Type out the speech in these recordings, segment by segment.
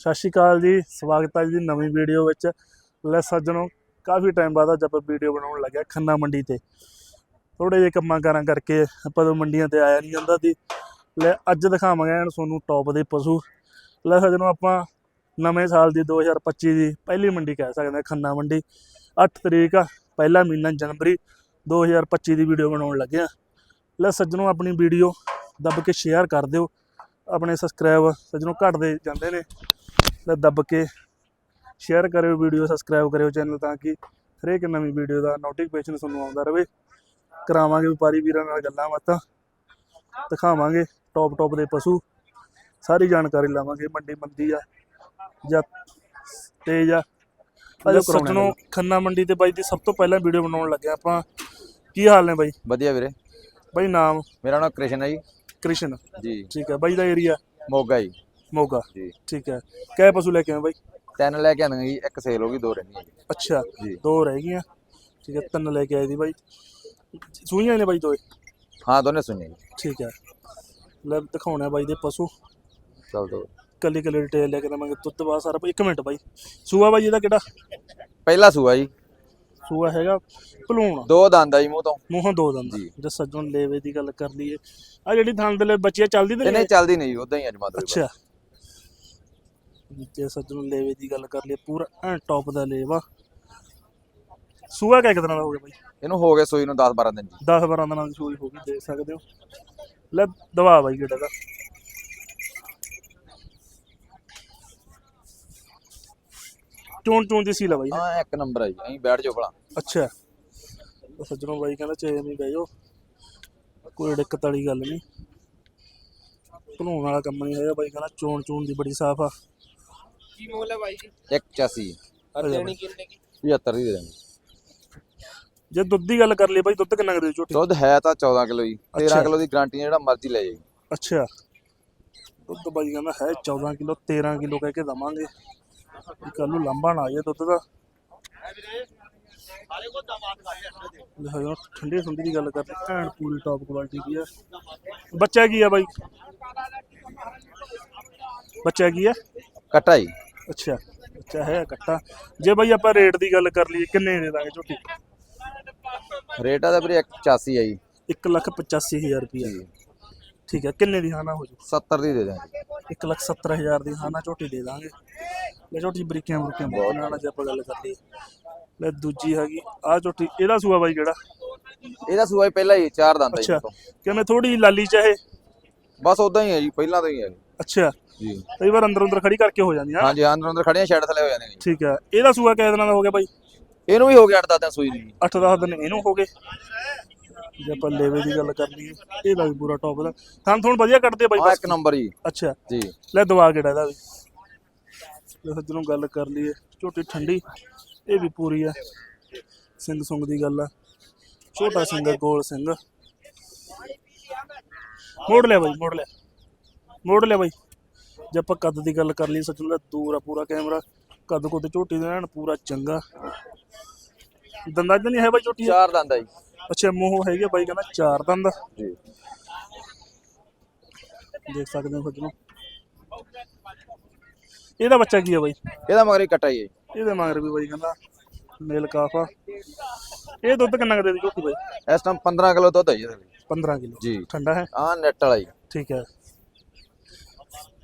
ਸਤਿ ਸ਼੍ਰੀ ਅਕਾਲ ਜੀ, ਸਵਾਗਤ ਹੈ ਜੀ ਨਵੀਂ ਵੀਡੀਓ ਵਿੱਚ। ਲੈ ਸੱਜਣੋ, ਕਾਫੀ ਟਾਈਮ ਬਾਅਦ ਅੱਜ ਆਪਾਂ ਵੀਡੀਓ ਬਣਾਉਣ ਲੱਗਿਆ ਖੰਨਾ ਮੰਡੀ ਤੇ। ਥੋੜੇ ਜਿਹੇ ਕੰਮਾਂ ਕਾਰਾਂ ਕਰਕੇ ਆਪਾਂ ਤੋਂ ਮੰਡੀਆਂ ਤੇ ਆਇਆ ਨਹੀਂ ਜਾਂਦਾ ਸੀ। ਲੈ ਅੱਜ ਦਿਖਾਵਾਂਗੇ ਐਨ ਤੁਹਾਨੂੰ ਟੌਪ ਦੇ ਪਸ਼ੂ। ਲੈ ਸੱਜਣੋ, ਆਪਾਂ ਨਵੇਂ ਸਾਲ ਦੀ 2025 ਦੀ ਪਹਿਲੀ ਮੰਡੀ ਕਹਿ ਸਕਦੇ ਹਾਂ, ਖੰਨਾ ਮੰਡੀ। 8 ਤਰੀਕ ਆ, ਪਹਿਲਾ ਮਹੀਨਾ ਜਨਵਰੀ 2025 ਦੀ ਵੀਡੀਓ ਬਣਾਉਣ ਲੱਗਿਆ ਲੈ ਸੱਜਣੋ, ਆਪਣੀ ਵੀਡੀਓ ਦੱਬ ਕੇ ਸ਼ੇਅਰ ਕਰ ਦਿਓ। ਆਪਣੇ ਸਬਸਕ੍ਰਾਈਬ ਸੱਜਣੋ ਘਟਦੇ ਜਾਂਦੇ ਨੇ। ਲੈ ਦੱਬ ਕੇ ਸ਼ੇਅਰ ਕਰਿਓ ਵੀਡੀਓ ਸਬਸਕ੍ਰਾਈਬ ਕਰਿਓ ਚੈਨਲ ਤਾਂ ਕਿ ਹਰੇਕ ਨਵੀਂ ਵੀਡੀਓ ਦਾ ਨੋਟੀਫਿਕੇਸ਼ਨ ਤੁਹਾਨੂੰ ਆਉਂਦਾ ਰਹੇ। ਕਰਾਵਾਂਗੇ ਵਪਾਰੀ ਵੀਰਾਂ ਨਾਲ ਗੱਲਾਂ ਬਾਤਾਂ ਦਿਖਾਵਾਂਗੇ ਟੌਪ ਟੌਪ ਦੇ ਪਸ਼ੂ ਸਾਰੀ ਜਾਣਕਾਰੀ ਲਵਾਂਗੇ ਮੰਡੀ ਮੰਦੀ ਆ ਜਾਂ ਤੇਜ ਆ। ਅਜੋ ਸੱਜਣੋ ਖੰਨਾ ਮੰਡੀ ਤੇ ਬਾਈ ਦੀ ਸਭ ਤੋਂ ਪਹਿਲਾਂ ਵੀਡੀਓ ਬਣਾਉਣ ਲੱਗਿਆ ਆਪਾਂ। ਕੀ ਹਾਲ ਨੇ ਬਾਈ? ਵਧੀਆ ਵੀਰੇ। ਬਾਈ ਨਾਮ? ਮੇਰਾ ਨਾਮ ਕ੍ਰਿਸ਼ਨ ਹੈ ਜੀ। ਕ੍ਰਿਸ਼ਨ। ਜੀ। ਠੀਕ ਹੈ ਬਾਈ ਦਾ ਏਰੀਆ ਮੋਗਾ ਜੀ। ਮੋਗਾ। ਜੀ। ਠੀਕ ਹੈ। ਕੈ ਪਸ਼ੂ ਲੈ ਕੇ ਆਏ ਬਾਈ? ਤਿੰਨ ਲੈ ਕੇ ਆਂਦੇ ਜੀ ਇੱਕ ਸੇਲ ਹੋ ਗਈ ਦੋ ਰਹਿੰਦੀਆਂ ਜੀ। ਅੱਛਾ ਜੀ। ਦੋ ਰਹਿ ਗਈਆਂ। ਠੀਕ ਹੈ ਤਿੰਨ ਲੈ ਕੇ ਆਏ ਦੀ ਬਾਈ। ਸੂਈਆਂ ਨੇ ਬਾਈ ਦੋਏ? ਹਾਂ ਦੋਨੇ ਸੁਣੀਆਂ ਜੀ ਠੀਕ ਹੈ। ਲੈ ਦਿਖਾਉਣਾ ਬਾਈ ਦੇ ਪਸ਼ੂ। ਚਲ ਦੋ। ਕੱਲੀ ਕੱਲੀ ਡਿਟੇਲ ਲੈ ਕੇ ਦਵਾਂਗੇ ਦੁੱਧ ਬਾਅਦ ਸਾਰਾ ਇੱਕ ਮਿੰਟ ਬਾਈ। ਸੂਆ ਬਾਈ ਇਹਦਾ ਕਿਹੜਾ? ਪਹਿਲਾ ਸੂਆ ਜੀ। ਸੂਆ ਹੈਗਾ ਭਲੂਣ। ਦੋ ਦੰਦ ਆ ਜੀ ਮੂੰਹ ਤੋਂ। ਮੂੰਹੋਂ ਦੋ ਦੰਦ ਜੀ। ਜੇ ਸੱਜਣ ਲੇਵੇ ਦੀ ਗੱਲ ਕਰ ਲਈਏ। ਆ ਜਿਹੜੀ ਥਣ ਦੇ ਲੈ ਬੱਚੀਆਂ ਚੱਲਦੀ ਤੇ ਇਹਨੇ ਨਹੀਂ ਚੱਲਦੀ ਨਹੀਂ ਉਦਾਂ ਹੀ ਅੱਜ ਮਾਤਰ ਅੱਛਾ। ਜੇ ਸੱਜਣ ਲੇਵੇ ਦੀ ਗੱਲ ਕਰ ਲਈਏ ਪੂਰਾ ਐ ਟੌਪ ਦਾ ਲੇਵਾ। ਸੂਆ ਕਿਹ ਦਿਨਾਂ ਦਾ ਹੋ ਗਿਆ ਬਾਈ? ਇਹਨੂੰ ਹੋ ਗਏ ਸੂਈ ਨੂੰ 10 12 ਦਿਨ ਜੀ। 10 12 ਦਿਨਾਂ ਦੀ ਸੂਈ ਹੋ ਗਈ ਦੇਖ ਸਕਦੇ ਹੋ। ਲੈ ਦਵਾ ਬਾਈ ਕਿਹੜਾ ਦਾ ਚੋਣ ਚੋਣ ਦੀ ਸੀ ਲਾ ਬਾਈ। ਹਾਂ ਇੱਕ ਨੰਬਰ ਆ ਜੀ ਅਸੀਂ ਬੈਠ ਜਾਓ ਭਲਾ। ਅੱਛਾ। ਉਹ ਸੱਜਣੋਂ ਬਾਈ ਕਹਿੰਦਾ ਚੇ ਨਹੀਂ ਬਹਿ ਜਾਓ। ਕੋਈ ਦਿੱਕਤ ਵਾਲੀ ਗੱਲ ਨਹੀਂ। ਭਣਾਉਣ ਵਾਲਾ ਕੰਮ ਨਹੀਂ ਹੈਗਾ ਬਾਈ ਕਹਿੰਦਾ ਚੋਣ ਚੋਣ ਦੀ ਬੜੀ ਸਾਫ਼ ਆ। ਕੀ ਮੁੱਲ ਹੈ ਬਾਈ ਜੀ? 185 ਆ ਜਾ ਦੇਣੀ ਕਿੰਨੇ ਕੀ? 75 ਦੀ ਦੇ ਦਾਂਗੇ ਜੇ ਦੁੱਧ ਦੀ ਗੱਲ ਕਰ ਲਈ ਬਾਈ ਦੁੱਧ ਕਿੰਨਾ ਕਦੇ ਝੋਟੀ? ਦੁੱਧ ਹੈ ਤਾਂ 14 ਕਿਲੋ ਜੀ। ਅੱਛਾ। 13 ਕਿਲੋ ਦੀ ਗਾਰੰਟੀ ਜਿਹੜਾ ਮਰਜ਼ੀ ਲੈ ਜਾਈ ਅੱਛਾ। ਦੁੱਧ ਬਾਈ ਕਹਿੰਦਾ ਹੈ 14 ਕਿਲੋ 13 ਕਿਲੋ ਕਹਿ ਕੇ ਦਵਾਂਗੇ। ਕੱਲ ਨੂੰ ਲੰਬਾ ਨਾ ਆ ਜਾਏ ਦੁੱਧ ਦਾ। ਲਿਹਾਜ਼ਾ ਠੰਡੇ ਠੰਡੀ ਦੀ ਗੱਲ ਕਰਦੇ ਭੈਣ ਪੂਰੀ ਟੌਪ ਕੁਆਲਿਟੀ ਦੀ ਆ। ਬੱਚਾ ਕੀ ਆ ਬਾਈ? ਬੱਚਾ ਕੀ ਆ? ਕੱਟਾ ਅੱਛਾ ਬੱਚਾ ਹੈ ਕੱਟਾ ਜੇ ਬਾਈ ਆਪਾਂ ਰੇਟ ਦੀ ਗੱਲ ਕਰ ਲਈਏ ਕਿੰਨੇ ਦੇ ਦਾਂਗੇ ਝੋਟੀ? ਰੇਟ ਆ ਦਾ ਵੀਰੇ 185 ਆ ਜੀ। 185000 ਰੁਪਇਆ ਜੀ। ਠੀਕ ਹੈ ਕਿੰਨੇ ਦੀ ਹਾਨਾ ਹੋ ਜੂ? 70 ਦੀ ਦੇ ਦਾਂਗੇ। 170000 ਦੀ ਹਾਨਾ ਝੋਟੀ ਦੇ ਦਾਂਗੇ। ਲੈ ਝੋਟੀ ਬਰੀਕੀਆਂ ਬਰੀਕੀਆਂ ਬਹੁਤ ਨਾਲ ਜੇ ਆਪਾਂ ਗੱਲ ਕਰ ਲਈਏ। ਲੈ ਦੂਜੀ ਹੈਗੀ ਆ ਝੋਟੀ ਇਹਦਾ ਸੂਆ ਬਾਈ ਜਿਹੜਾ ਇਹਦਾ ਸੂਆ ਹੀ ਪਹਿਲਾ ਹੀ ਚਾਰ ਦੰਦ ਆ ਜੀ ਅੱਛਾ। ਕਿਵੇਂ ਥੋੜੀ ਲਾਲੀ ਚਾਹੇ ਬਸ ਉਦਾਂ ਹੀ ਹੈ ਜੀ ਪਹਿਲਾਂ ਤੋਂ ਹੀ ਹੈ। ਅੱਛਾ ਜੀ। ਕਈ ਵਾਰ ਅੰਦਰ ਅੰਦਰ ਖੜੀ ਕਰਕੇ ਹੋ ਜਾਂਦੀ ਆ ਹਾਂਜੀ ਅੰਦਰ ਅੰਦਰ ਖੜੀਆਂ ਛੱਡ ਥਲੇ ਹੋ ਜਾਂਦੇ ਨੇ ਜੀ। ਠੀਕ ਹੈ। ਇਹਦਾ ਸੂਆ ਕਿੰਨੇ ਦਿਨਾਂ ਦਾ ਹੋ ਗਿਆ ਬਾਈ? ਇਹਨੂੰ ਵੀ ਹੋ ਗਿਆ 8 ਦਿਨ ਸੂਈ ਜੀ 8-10 ਦਿਨ ਇਹਨੂੰ ਹੋ ਗਏ। ਜੇ ਆਪਾਂ ਲੇਵੇ ਦੀ ਗੱਲ ਕਰ ਲਈਏ ਇਹਦਾ ਵੀ ਪੂਰਾ ਟੌਪ ਦਾ। ਥਾਂ ਥੋਣ ਵਧੀਆ ਕੱਟਦੇ ਬਾਈ ਬਸ? ਇੱਕ ਨੰਬਰ ਜੀ। ਅੱਛਾ। ਜੀ। ਲੈ ਦਵਾ ਕਿਹੜਾ ਇਹਦਾ ਵੀ। ਜੇ ਸੱਜਣੋਂ ਗੱਲ ਕਰ ਲਈਏ। ਝੋਟੀ ਠੰਡੀ ਇਹ ਵੀ ਪੂਰੀ ਆ। ਸਿੰਘ ਸੁੰਗ ਦੀ ਗੱਲ ਆ। ਛੋਟਾ ਸਿੰਘ ਗੋਲ ਸਿੰਘ। ਮੋੜ ਲਿਆ ਬਾਈ ਮੋੜ ਲਿਆ। ਮੋੜ ਲਿਆ ਬਾਈ। ਜੇ ਆਪਾਂ ਕੱਦ ਦੀ ਗੱਲ ਕਰ ਲਈ ਦਾ ਦੂਰ ਆ ਪੂਰਾ ਕੈਮਰਾ। ਕੱਦ ਕੁੱਦ ਝੋਟੀ ਦਾ ਐਨ ਪੂਰਾ ਚੰਗਾ। ਦੰਦਾਂ ਚ ਨਹੀਂ ਹੈ ਬਾਈ ਝੋਟੀ? ਚਾਰ ਦੰਦ ਆ ਜੀ। ਅੱਛਾ ਮੂੰਹ ਹੈਗੇ ਬਾਈ ਕਹਿੰਦਾ ਚਾਰ ਦੰਦ। ਜੀ। ਦੇਖ ਸਕਦੇ ਹੋ ਸੱਜਣੋਂ। ਇਹਦਾ ਬੱਚਾ ਕੀ ਆ ਬਾਈ? ਇਹਦਾ ਮਗਰ ਹੀ ਕੱਟਾ ਜੀ। ਇਹਦੇ ਮਗਰ ਵੀ ਬਾਈ ਕਹਿੰਦਾ ਮੇਲ ਕਾਫਾ ਇਹ ਦੁੱਧ ਕਿੰਨਾ ਕਦੇ ਦੀ ਝੋਟੀ ਬਾਈ? ਇਸ ਟਾਈਮ 15 ਕਿਲੋ ਦੁੱਧ ਹੈ ਜੀ ਇਹਦੇ ਵਿੱਚ 15 ਕਿਲੋ। ਜੀ। ਠੰਡਾ ਹੈ? ਆ ਨੈਟ ਵਾਲਾ ਜੀ ਠੀਕ ਹੈ।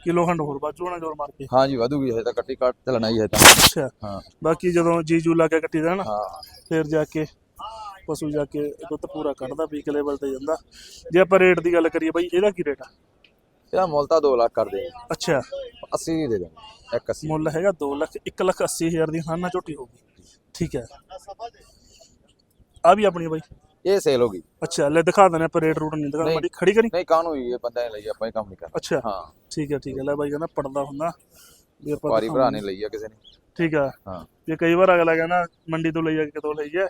ਕਿਲੋ ਖੰਡ ਹੋਰ ਬਾਜੂ ਹੋਣਾ ਜੋਰ ਮਾਰ ਕੇ? ਹਾਂ ਜੀ ਵਧੂਗੀ ਇਹ ਤਾਂ ਕੱਟੀ ਕੱਟ ਚੱਲਣਾ ਜੀ ਇਹ ਤਾਂ। ਅੱਛਾ। ਹਾਂ। ਬਾਕੀ ਜਦੋਂ ਜੀਜੂ ਲਾ ਕੇ ਕੱਟੀ ਦਾ ਨਾ ਹਾਂ। ਫਿਰ ਜਾ ਕੇ ਪਸ਼ੂ ਜਾ ਕੇ ਦੁੱਧ ਪੂਰਾ ਕੱਢਦਾ ਪੀਕ ਲੈਵਲ ਤੇ ਜਾਂਦਾ। ਜੇ ਆਪਾਂ ਰੇਟ ਦੀ ਗੱਲ ਕਰੀਏ ਬਾਈ ਇਹਦਾ ਕੀ ਰੇਟ ਆ? ਇਹਦਾ ਮੁੱਲ ਤਾਂ 2 ਲੱਖ ਕਰ ਦੇ ਅੱਛਾ। 80 ਦੀ ਦੇ ਦਾਂਗੇ 180 ਮੁੱਲ ਹੈਗਾ 2 ਲੱਖ 1 ਲੱਖ 80 ਹਜ਼ਾਰ ਦੀ ਹਾਨਾ ਝੋਟੀ ਹੋਊਗੀ। ਠੀਕ ਹੈ। ਆ ਵੀ ਆਪਣੀ ਆ ਬਾਈ। ਇਹ ਸੇਲ ਹੋ ਗਈ। ਅੱਛਾ ਲੈ ਦਿਖਾ ਦਨੇ ਆਪਾਂ ਰੇਟ ਰੂਟ ਨਹੀਂ ਦਿਖਾ। ਮਾੜੀ ਖੜੀ ਕਰੀ? ਨਹੀਂ ਕਾਹਨੂੰ ਹੀ ਇਹ ਬੰਦਾ ਲਈ ਆਪਾਂ ਇਹ ਕੰਮ ਨਹੀਂ ਕਰਨਾ। ਅੱਛਾ। ਹਾਂ। ਠੀਕ ਹੈ ਠੀਕ ਹੈ। ਲੈ ਬਾਈ ਕਹਿੰਦਾ ਪੜਦਾ ਹੁੰਦਾ। ਵੀ ਆਪਾਂ ਵਾਰੀ ਭਰਾ ਨੇ ਲਈ ਆ ਕਿਸੇ ਨੇ। ਠੀਕ ਆ। ਹਾਂ। ਜੇ ਕਈ ਵਾਰ ਅਗਲਾ ਕਹਿੰਦਾ ਮੰਡੀ ਤੋਂ ਲਈ ਆ ਕਿਤੋਂ ਲਈ ਆ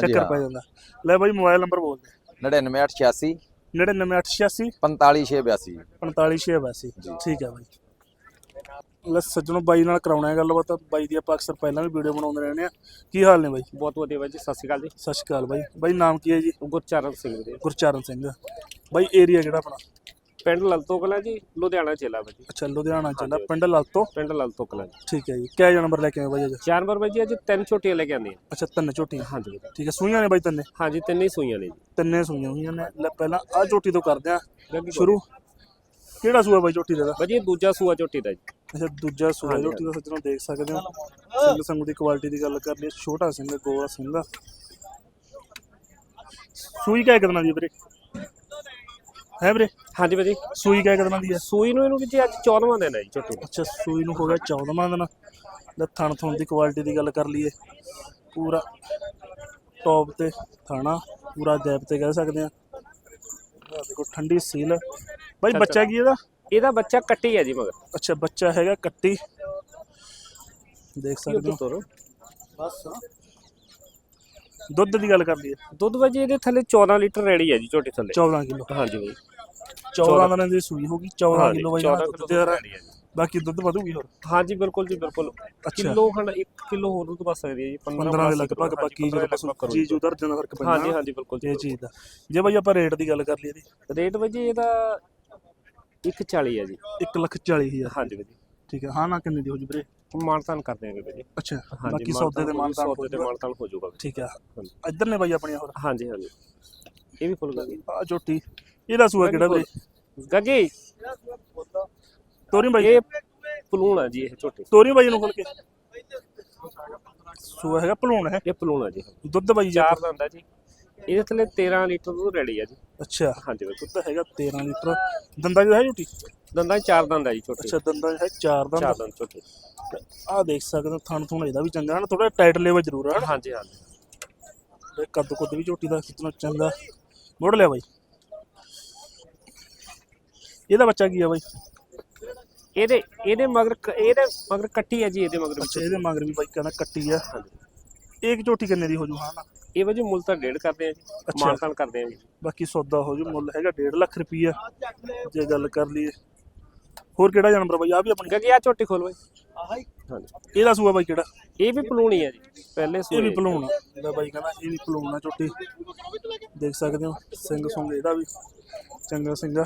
ਚੱਕਰ ਪੈ ਜਾਂਦਾ। ਲੈ ਬਾਈ ਮੋਬਾਈਲ ਨੰਬਰ ਬੋਲ ਦੇ। 99886 99886 45682 45682 ਠੀਕ ਹੈ ਬਾਈ। ਲੈ ਸੱਜਣੋ ਬਾਈ ਨਾਲ ਕਰਾਉਣਾ ਹੈ ਗੱਲਬਾਤ ਬਾਈ ਦੀ ਆਪਾਂ ਅਕਸਰ ਪਹਿਲਾਂ ਵੀ ਵੀਡੀਓ ਬਣਾਉਂਦੇ ਰਹਿੰਦੇ ਆ ਕੀ ਹਾਲ ਨੇ ਬਾਈ? ਬਹੁਤ ਵਧੀਆ ਬਾਈ ਜੀ ਸਤਿ ਸ਼੍ਰੀ ਅਕਾਲ ਜੀ। ਸਤਿ ਸ਼੍ਰੀ ਅਕਾਲ ਬਾਈ। ਬਾਈ ਨਾਮ ਕੀ ਹੈ ਜੀ? ਗੁਰਚਰਨ ਸਿੰਘ ਦੇ ਗੁਰਚਰਨ ਸਿੰਘ। ਬਾਈ ਏਰੀਆ ਕਿਹੜਾ ਆਪਣਾ? ਪਿੰਡ ਲਲਤੋ ਕਲਾ ਜੀ ਲੁਧਿਆਣਾ ਜ਼ਿਲ੍ਹਾ ਜੀ। ਅੱਛਾ ਲੁਧਿਆਣਾ ਚੱਲਾ ਹਾਂਜੀ। ਪਿੰਡ ਲਲਤੋ? ਪਿੰਡ ਲਲਤੋ ਕਲਾ ਜੀ। ਠੀਕ ਹੈ ਜੀ। ਕਿਆ ਨੰਬਰ ਲੈ ਕੇ ਆਏ ਬਾਈ ਅੱਜ? ਜਾਨਵਰ ਬਾਈ ਜੀ ਅੱਜ ਤਿੰਨ ਝੋਟੀਆਂ ਲੈ ਕੇ ਆਂਦੀਆਂ ਅੱਛਾ ਤਿੰਨ ਝੋਟੀਆਂ ਹਾਂਜੀ ਬਾਈ। ਠੀਕ ਹੈ ਸੂਈਆਂ ਨੇ ਬਾਈ ਤਿੰਨੇ? ਹਾਂਜੀ ਤਿੰਨੇ ਹੀ ਸੂਈਆਂ ਨੇ ਜੀ। ਤਿੰਨੇ ਸੂਈਆਂ ਹੋਈਆਂ ਨੇ। ਲੈ ਪਹਿਲਾਂ ਆ ਝੋਟੀ ਤੋਂ ਕਰਦੇ ਆ ਸ਼ੁਰੂ। ਕਿਹੜਾ ਸੂਆ ਬਾਈ ਝੋਟੀ ਦਾ ਬਾਈ ਜੀ ਇਹ ਦੂਜਾ ਸੂਆ ਝੋਟੀ ਦਾ ਜੀ। ਅੱਛਾ ਦੂਜਾ ਸੂਆ ਝੋਟੀ ਦਾ ਸੱਜਣੋਂ ਦੇਖ ਸਕਦੇ ਹੋ। ਸਿੰਘ ਸੰਗ ਦੀ ਕੁਆਲਿਟੀ ਦੀ ਗੱਲ ਕਰ ਲਈ ਛੋਟਾ ਸਿੰਘ ਗੋਲਾ ਸਿੰਘ ਸੂਈ ਕਿਆ ਕਿਤਨਾ ਦੀ ਵੀਰੇ? ਹੈ ਵੀਰੇ? ਹਾਂਜੀ ਬਾਈ ਜੀ। ਸੂਈ ਕਿਆ ਕਿਤਨਾ ਦੀ ਹੈ? ਸੂਈ ਨੂੰ ਇਹਨੂੰ ਵੀ ਜੀ ਅੱਜ 14ਵਾਂ ਦਿਨ ਹੈ ਜੀ ਝੋਟੀ ਦਾ। ਅੱਛਾ ਸੂਈ ਨੂੰ ਹੋ ਗਿਆ 14ਵਾਂ ਦਿਨ। ਲੈ ਥਣ ਥਣ ਦੀ ਕੁਆਲਿਟੀ ਦੀ ਗੱਲ ਕਰ ਲਈਏ। ਪੂਰਾ ਟੌਪ ਤੇ ਥਾਣਾ ਪੂਰਾ ਗੈਪ ਤੇ ਕਹਿ ਸਕਦੇ ਆ ਦੇਖੋ ਠੰਡੀ ਸੀਲ ਬਾਈ ਬੱਚਾ ਕੀ ਇਹਦਾ? ਇਹਦਾ ਬੱਚਾ ਕੱਟੀ ਹੈ ਜੀ ਮਗਰ। ਅੱਛਾ ਬੱਚਾ ਹੈਗਾ ਕੱਟੀ। ਦੇਖ ਸਕਦੇ ਹੋ। ਤੋਰੋ। ਦੁੱਧ ਦੀ ਗੱਲ ਕਰ ਲਈਏ। ਦੁੱਧ ਬਾਈ ਜੀ ਇਹਦੇ ਥੱਲੇ 14 ਲੀਟਰ ਰੈਡੀ ਹੈ ਜੀ ਝੋਟੀ ਥੱਲੇ। 14 ਕਿਲੋ। ਹਾਂਜੀ ਬਾਈ। 14 ਦਿਨਾਂ ਦੀ ਸੂਈ ਹੋਗੀ 14 ਹਾਂਜੀ, ਕਿਲੋ 14 ਦੁੱਧ ਕਿਲੋ ਦੇ ਰਿਹਾ ready ਹੈ ਜੀ। ਬਾਕੀ ਦੁੱਧ ਵਧੂਗੀ ਹੋਰ। ਹਾਂਜੀ ਬਿਲਕੁਲ ਜੀ ਬਿਲਕੁਲ। ਕਿਲੋ ਖੰਡ 1 ਕਿਲੋ ਹੋਰ ਦੁੱਧ ਬਸ ਸਕਦੀ ਹੈ ਜੀ 15 15 ਦੇ ਲਗਭਗ ਬਾਕੀ ਜਦੋਂ ਪਸ਼ੂ ਚੀਜ਼ ਉਧਰ ਜਾਂਦਾ ਫ਼ਰਕ ਪੈਂਦਾ। ਹਾਂਜੀ ਹਾਂਜੀ ਬਿਲਕੁਲ ਜੀ ਇਹ ਚੀਜ਼ ਦਾ। ਜੇ ਬਾਈ ਆਪਾਂ ਰੇਟ ਦੀ ਗੱਲ ਕਰ ਲਈਏ ਇਹਦੀ। ਰੇਟ ਬਾਈ ਜੀ ਇਹਦਾ 140 ਹੈ ਜੀ। 1 ਲੱਖ 40 ਹਜ਼ਾਰ। ਹਾਂਜੀ ਬਾਈ ਜੀ ਠੀਕ ਹੈ। ਹਾਂ ਨਾ ਕਿੰਨੀ ਦੀ ਹੋ ਜੀ ਵੀਰੇ? ਮਾਨਤਾਨ ਕਰ ਦਿਆਂਗੇ ਬਾਈ ਜੀ ਅੱਛਾ ਬਾਕੀ ਸੌਦੇ ਦੇ ਮਾਨਤਾਨ ਸੌਦੇ ਦੇ ਜਾਊਗਾ। ਮਾਨਤਾਨ ਹੋ ਜਾਊਗਾ ਠੀਕ ਹੈ। ਇੱਧਰ ਨੇ ਬਾਈ ਆਪਣੀਆਂ ਹੋਰ? ਹਾਂਜੀ ਹਾਂਜੀ। ਇਹ ਵੀ ਫੁੱਲ ਗਈ। ਆ ਝੋਟੀ। ਇਹਦਾ ਸੂਆ ਕਿਹੜਾ ਵੀਰੇ ਗੱਗੀ। ਤੋਰੀ ਬਾਈ? ਇਹ ਪਲੂਣ ਜੀ ਇਹ ਝੋਟੀ। ਤੋਰੀ ਬਾਈ ਨੂੰ ਖੋਲ ਕੇ। ਸੂਆ ਹੈਗਾ ਭਲੂਣ ਹੈ? ਇਹ ਪਲੂਣ ਜੀ। ਦੁੱਧ ਬਾਈ ਜੀ। ਚਾਰ ਦੰਦ ਆ ਜੀ। ਇਹਦੇ ਥੱਲੇ 13 ਲੀਟਰ ਦੁੱਧ ਰੈਡੀ ਆ ਜੀ। ਅੱਛਾ। ਹਾਂਜੀ ਬਾਈ ਦੁੱਧ ਹੈਗਾ 13 ਲੀਟਰ। ਦੰਦਾਂ ਜੋ ਹੈ ਝੋਟੀ ਦੰਦਾਂ 'ਚ ਚਾਰ ਦੰਦ ਆ ਜੀ ਝੋਟੀ ਅੱਛਾ ਦੰਦਾਂ ਹੈ ਚਾਰ ਚਾਰ ਦੰਦ ਦੰਦ ਝੋਟੀ ਆਹ ਦੇਖ ਸਕਦੇ ਹੋ ਥਣ ਥੁਣ ਇਹਦਾ ਵੀ ਚੰਗਾ ਹੈ ਨਾ ਥੋੜਾ ਟਾਈਟ ਲੈਵਲ ਜ਼ਰੂਰ ਹੈ ਨਾ। ਹਾਂਜੀ ਹਾਂਜੀ। ਕੱਦ ਕੁੱਦ ਵੀ ਝੋਟੀ ਦਾ ਕਿਤਨਾ ਚੰਗਾ ਮੋੜ ਲਿਆ ਬਾਈ। ਇਹਦਾ ਬੱਚਾ ਕੀ ਆ ਬਾਈ? ਇਹਦੇ ਇਹਦੇ ਮਗਰ ਇਹਦੇ ਮਗਰ ਕੱਟੀ ਆ ਜੀ ਇਹਦੇ ਮਗਰ ਅੱਛਾ ਇਹਦੇ ਮਗਰ ਵੀ ਬਾਈ ਕਹਿੰਦਾ ਕੱਟੀ ਆ। ਇੱਕ ਝੋਟੀ ਕਿੰਨੇ ਦੀ ਹੋ ਜੂ? ਹਾਂ ਨਾ। ਇਹ ਵਜੇ ਮੁੱਲ ਤਾਂ ਡੇਢ ਕਰਦੇ ਆ ਜੀ ਅੱਛਾ। ਮਾਨਤਾਨ ਕਰਦੇ ਆ ਜੀ। ਬਾਕੀ ਸੌਦਾ ਹੋ ਜੂ ਮੁੱਲ ਹੈਗਾ 1.5 ਲੱਖ ਰੁਪਈਆ ਜੇ ਗੱਲ ਕਰ ਲਈਏ। ਹੋਰ ਕਿਹੜਾ ਜਾਨਵਰ ਬਾਈ? ਆ ਵੀ ਆਪਣੀ। ਗੱਗੀ ਆ ਝੋਟੀ ਖੋਲ ਬਾਈ। ਹਾਂਜੀ। ਇਹਦਾ ਸੂਆ ਬਾਈ ਕਿਹੜਾ? ਇਹ ਵੀ ਪਲੂਣੀ ਆ ਜੀ ਪਹਿਲੇ ਇਹ ਸੂਏ। ਵੀ ਭਲੂਣ ਆ। ਲੈ ਬਾਈ ਕਹਿੰਦਾ ਇਹ ਵੀ ਭਲੂਣ ਆ ਝੋਟੀ ਦੇਖ ਸਕਦੇ ਹੋ ਸਿੰਘ ਸੁੰਗ ਇਹਦਾ ਵੀ। ਚੰਗਾ ਸਿੰਘਾ।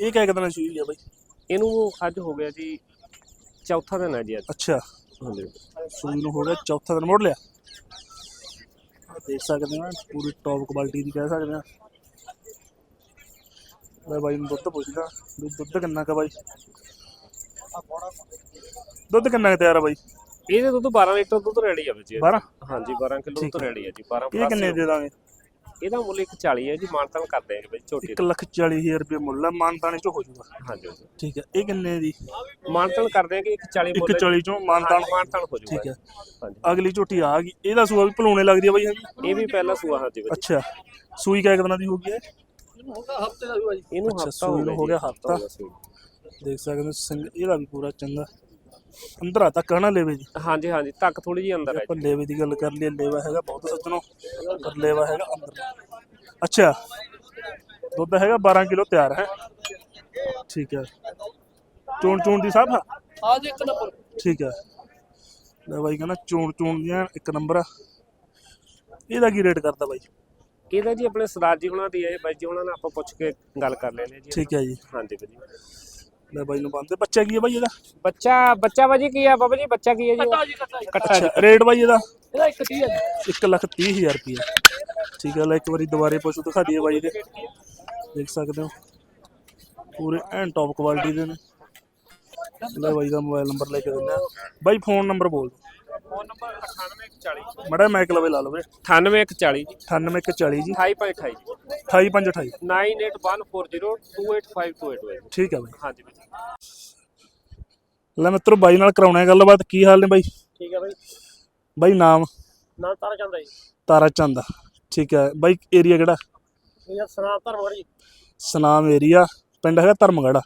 ਇਹ ਕਿਆ ਕਿਦਾਂ ਸ਼ੂਈ ਆ ਬਾਈ? ਇਹਨੂੰ ਅੱਜ ਹੋ ਗਿਆ ਜੀ ਚੌਥਾ ਦਿਨ ਹੈ ਜੀ ਅੱਜ। ਅੱਛਾ। ਸੂਈ ਨੂੰ ਹੋ ਗਿਆ ਚੌਥਾ ਦਿਨ ਮੋੜ ਲਿਆ। ਦੇਖ ਸਕਦੇ ਹੋ ਪੂਰੀ ਟੌਪ ਕੁਆਲਿਟੀ ਦੀ ਕਹਿ ਸਕਦੇ ਆ ਮੈਂ ਬਾਈ ਨੂੰ ਦੁੱਧ ਪੁੱਛਦਾ ਵੀ ਦੁੱਧ ਕਿੰਨਾ ਕਾ ਬਾਈ? ਦੁੱਧ ਕਿੰਨਾ ਕੁ ਤਿਆਰ ਆ ਬਾਈ? ਇਹਦੇ ਦੁੱਧ 12 ਲੀਟਰ ਦੁੱਧ ਰੈਡੀ ਆ ਵਿੱਚ 12 ਹਾਂਜੀ 12 ਕਿਲੋ ਦੁੱਧ ਰੈਡੀ ਆ ਜੀ 12 ਇਹ ਕਿੰਨੇ ਦੇ ਦਾਂਗੇ? ਇਹਦਾ ਮੁੱਲ 140 ਹੈ ਜੀ ਮਾਨਤਾਨ ਕਰਦੇ ਆ ਬਈ ਝੋਟੀ 1 ਲੱਖ 40 ਹਜ਼ਾਰ ਰੁਪਏ ਮੁੱਲ ਹੈ ਮਾਨਤਾਨੇ ਚ ਹੋ ਜਾਊਗਾ ਹਾਂਜੀ ਠੀਕ ਹੈ ਇਹ ਕਿੰਨੇ ਦੀ? ਮਾਨਤਾਨ ਕਰਦੇ ਆ ਕਿ 140 ਮੁੱਲ 140 ਚੋਂ ਮਾਨਤਾਨ ਮਾਨਤਾਨ ਹੋ ਜਾਊਗਾ ਠੀਕ ਹੈ। ਹਾਂਜੀ। ਅਗਲੀ ਝੋਟੀ ਆ ਗਈ। ਇਹਦਾ ਸੂਆ ਵੀ ਭਲੂਣੇ ਲੱਗਦੀ ਆ ਬਾਈ ਇਹ ਵੀ ਪਹਿਲਾ ਸੂਆ ਹਾਂਜੀ ਬਈ। ਅੱਛਾ ਸੂਈ ਕਿਆ ਕਿਦਾਂ ਦੀ ਹੋ ਗਈ ਹੈ? ਇਹਨੂੰ ਹਫਤਾ ਹੋ ਗਿਆ ਹਫ਼ਤਾ। ਦੇਖ ਸਕਦੇ ਹੋ ਸਿੰਘ ਇਹਦਾ ਵੀ ਪੂਰਾ ਚੰਗਾ। ਅੰਦਰਾ ਤੱਕ ਹਨਾ ਲੈਵੇ ਜੀ? ਹਾਂਜੀ ਹਾਂਜੀ ਤੱਕ ਥੋੜੀ ਜੀ ਅੰਦਰ ਹੈ ਆਪਾਂ ਲੇਵੇ ਦੀ ਗੱਲ ਕਰ ਲਈਏ ਲੇਵਾ ਹੈਗਾ ਬਹੁਤ ਸੱਜਣੋ ਪਰ ਲੇਵਾ ਹੈਗਾ ਅੰਦਰ। ਅੱਛਾ ਦੁੱਧ ਹੈਗਾ 12 ਕਿਲੋ ਤਿਆਰ ਹੈ। ਠੀਕ ਹੈ। ਚੂਣ ਚੂਣ ਦੀ ਸਾਫ਼ ਆ ਜੀ ਇੱਕ ਨੰਬਰ। ਠੀਕ ਹੈ। ਲੈ ਬਾਈ ਕਹਿੰਦਾ ਚੂਣ ਚੂਣ ਦੀਆਂ ਇੱਕ ਨੰਬਰ ਆ। ਇਹਦਾ ਕੀ ਰੇਟ ਕਰਦਾ ਬਾਈ? ਇਹਦਾ ਜੀ ਆਪਣੇ ਸਰਦਾਰ ਜੀ ਹੁਣਾਂ ਦੀ ਹੈ ਬਾਈ ਜੀ ਹੁਣਾਂ ਨਾਲ ਆਪਾਂ ਪੁੱਛ ਕੇ ਗੱਲ ਕਰ ਲੈਣੇ ਜੀ। ਠੀਕ ਹੈ ਜੀ। ਹਾਂਜੀ ਜੀ। ਲੈ ਬਾਈ ਨੂੰ ਬੰਦੇ ਬੱਚਾ ਕੀ ਹੈ ਬਾਈ ਇਹਦਾ? ਬੱਚਾ ਬੱਚਾ ਬਾਜੀ ਕੀ ਆ ਬਾਬਾ ਜੀ? ਬੱਚਾ ਕੀ ਹੈ ਜੀ ਕੱਟਾ ਜੀ ਅੱਛਾ ਰੇਟ ਬਾਈ ਇਹਦਾ? ਇਹਦਾ 130 ਹੈ 1 ਲੱਖ 30 ਹਜ਼ਾਰ ਰੁਪਇਆ। ਠੀਕ ਹੈ ਲੈ ਇੱਕ ਵਾਰੀ ਦੁਬਾਰੇ ਪਸ਼ੂ ਦਿਖਾ ਦਈਏ ਬਾਈ ਦੇ ਦੇਖ ਸਕਦੇ ਹੋ। ਪੂਰੇ ਐਨ ਟੌਪ ਕੁਆਲਿਟੀ ਦੇ ਨੇ। ਲੈ ਬਾਈ ਦਾ ਮੋਬਾਈਲ ਨੰਬਰ ਲੈ ਕੇ ਦਿੰਦੇ ਬਾਈ ਫੋਨ ਨੰਬਰ ਬੋਲ। ਦਿਓ ਫੋਨ ਨੰਬਰ 98140 ਮੜਾ ਮੈਕ ਲਵੇ ਲਾ ਲਵੇ 98140 ਜੀ 9840 ਜੀ 2528 28528 9814028528 ਠੀਕ ਹੈ ਬਾਈ ਹਾਂਜੀ ਬਾਈ ਲੈ ਮਿੱਤਰੋ ਬਾਈ ਨਾਲ ਕਰਾਉਣਾ ਹੈ ਗੱਲਬਾਤ ਕੀ ਹਾਲ ਨੇ ਬਾਈ ਠੀਕ ਹੈ ਬਾਈ ਬਾਈ ਨਾਮ ਨਾਲ ਤਾਰਾ ਜਾਂਦਾ ਜੀ ਤਾਰਾ ਚੰਦ ਠੀਕ ਹੈ ਬਾਈ ਏਰੀਆ ਕਿਹੜਾ ਇਹ ਸਨਾਤ ਧਰਮਵਾੜੀ ਸਨਾਮ ਏਰੀਆ ਪਿੰਡ ਹੈਗਾ ਧਰਮਗੜਾ